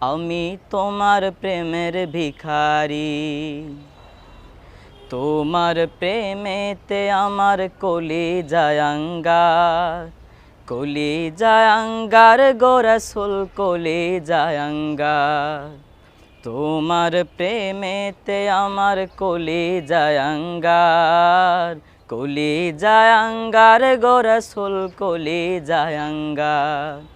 আমি তোমার প্রেমের ভিখারি। তোমার প্রেমেতে আমার কলি জায়াঙ্গার কলি জায়াঙ্গার গোরসুল কলি জায়াঙ্গার তোমার প্রেমেতে আমার কলি জায়াঙ্গার কলি জায়াঙ্গার গোরসুল কলি জায়াঙ্গার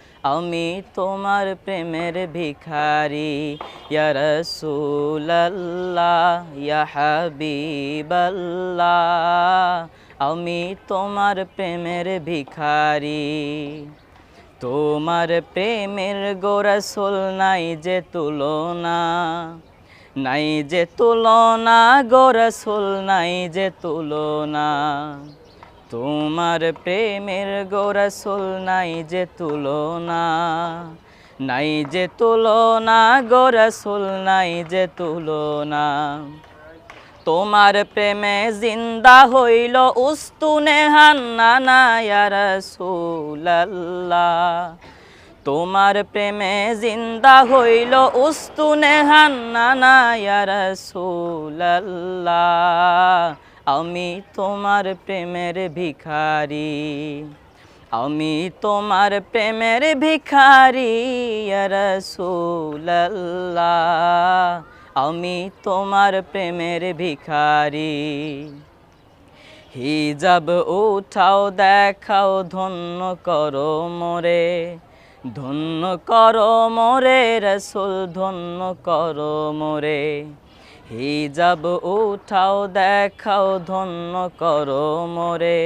আমি তোমার প্রেমের ভিখারি রসুল্লাহ হাবিবাল্লাহ। আমি তোমার প্রেমের ভিখারি। তোমার প্রেমের গোরসুল নাই যে তুলনা, নাই যে তুলনা গোরসুল নাই যে তুলনা। তোমার প্রেমের গোরসুল নাই যে তুলনা, নাই যে তুলনা, গোরসুল নাই যে তুলনা। তোমার প্রেমে জিন্দা হইল উস্তুনে হান্না রসুল্লাহ তোমার প্রেমে জিন্দা হইল উস্তুনে হান্না রসুল্লাহ আমি তোমার প্রেমের ভিখারি, আমি তোমার প্রেমের ভিখারি রসুল্লাহ আমি তোমার প্রেমের ভিখারি। হিজাব উঠাও, দেখাও, ধন্য করো মোরে, ধন্য করো মোরে, রসুল ধন্য করো মোরে। হিজাব উঠাও, দেখাও, ধন্য করো মোরে।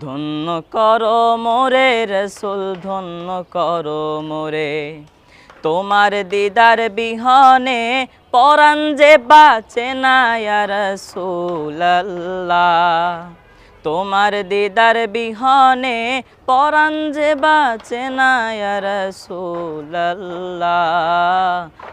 ধন্য করো মোরে, রসুল ধন্য করো মোরে। তোমার দিদার বিহনে পরাণ যে বাঁচে না রসুল্লাহ তোমার দিদার বিহনে পরাণ যে বাঁচে না রসুল্লাহ